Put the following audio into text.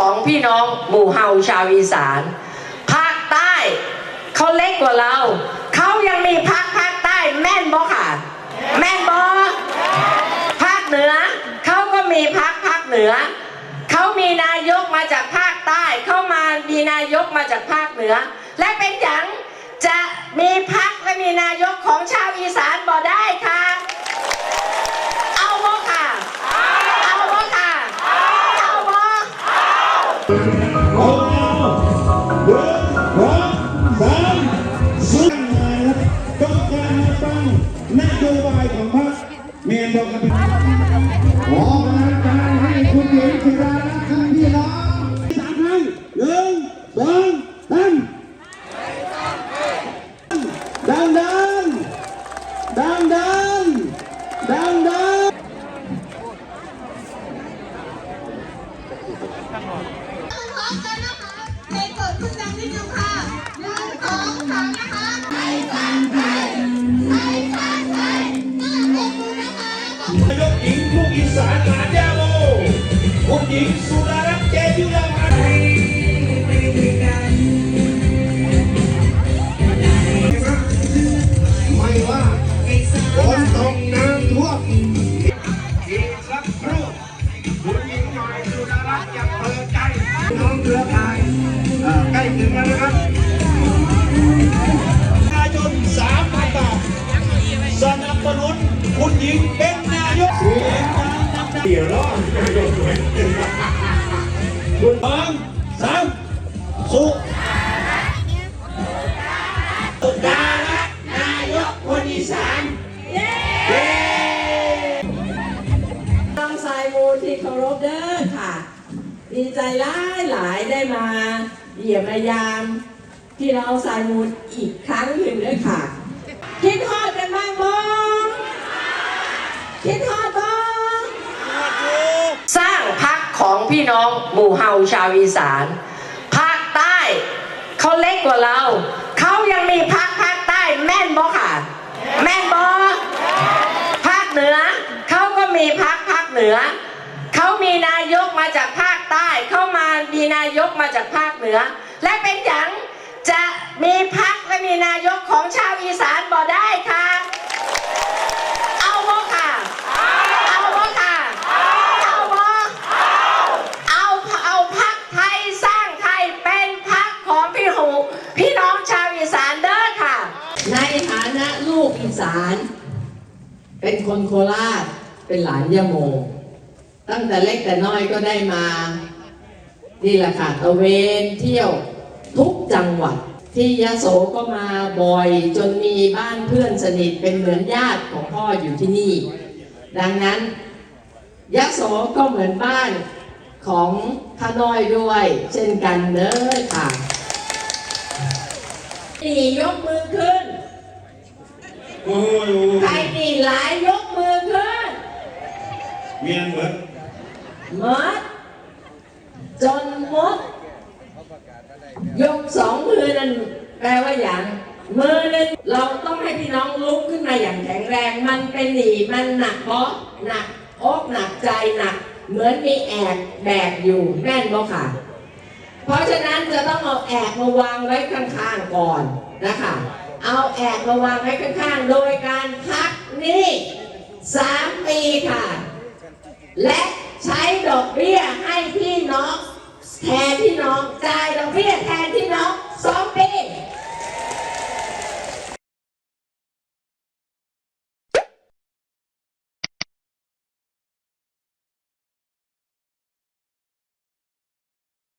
ของพี่น้องหมู่เฮาชาวอีสาน ภาคใต้เขาเล็กกว่าเรา เขายังมีภาคภาคใต้แม่นบ่ค่ะ แม่นบ่ภาคเหนือเขาก็มีภาคภาคเหนือเขามีนายกมาจากภาคใต้เขามามีนายกมาจากภาคเหนือ และเป็นอย่างจะมีพักและมีนายกของชาวอีสานบ่ได้ค่ะ บายของพรรคเมียนบอกกับพี่ขอกำลังใจให้คุณหญิงสุดารัตน์ครับพี่น้องสามครั้งหนึ่งสองสามดังดังดังดังดังดังพร้อมกันนะคะเพลงกดขึ้นดังนิดนึงค่ะหนึ่งสองสาม ญิงสุดารัตน์เจยุรพันธ์ไม่ว่าฝนตกน้ำท่วมอีกสักครู่คุณหญิงหน่อยสุดารัตน์จะเปิดใจน้องเครือข่ายเอ่อใกล้ถึงแล้วนะครับนายนสามพันบาทสนับสนุนคุณหญิงเป็นนายกเสียงดังนับเดี๋ยวรอ สองสามสุสุดารัตน์นายกคนอีสานเย้น้องสายมูลที่เคารพเด้อค่ะ ดีใจหลายหลายได้มาเยี่ยมมายามพี่น้องสายมูลอีกครั้งหนึ่ง ของพี่น้องหมู่เฮาชาวอีสานภาคใต้เขาเล็กกว่าเรา เขายังมีพักภาคใต้แม่นบ่ค่ะ แม่นบ่ภาคเหนือเขาก็มีพักภาคเหนือเขามีนายกมาจากภาคใต้เขามามีนายกมาจากภาคเหนือ และเป็นอย่างจะมีพักและมีนายกของชาวอีสานบ่ได้ค่ะ เอาบ่ค่ะ เอาบ่ค่ะ เอาบ่เอาเอาพักไทยสร้างไทยเป็นพักของพี่หูพี่น้องชาวอีสานเด้อค่ะ ในฐานะลูกอีสานเป็นคนโคราชเป็นหลานยะโม ตั้งแต่เล็กแต่น้อยก็ได้มานี่แหละค่ะตระเวนเที่ยวทุกจังหวัด ที่ยะโสก็มาบ่อยจนมีบ้านเพื่อนสนิทเป็นเหมือนญาติของพ่ออยู่ที่นี่ ดังนั้นยะโสก็เหมือนบ้านของข้าน้อยด้วย เช่นกันเด้อค่ะนี่ยกมือขึ้น โอ้ยใครดีหลายยกมือขึ้นเมียนเหมือนหมดจนหมดยกสองมือนั่นแปลว่าอย่างมือนึงเราต้องให้พี่น้องลุกขึ้นมาอย่างแข็งแรง มันเป็นหนีมันหนักเพราะหนักอกหนักใจหนัก เหมือนมีแอกแบกอยู่แน่นบ่ค่ะ เพราะฉะนั้นจะต้องเอาแอกมาวางไว้ข้างๆก่อนนะคะ เอาแอบมาวางไว้ข้างๆ โดยการพักหนี่สามปีค่ะ และใช้ดอกเบี้ยให้พี่น้อง แทนพี่น้องจ่ายดอกเบี้ยแทนพี่น้อง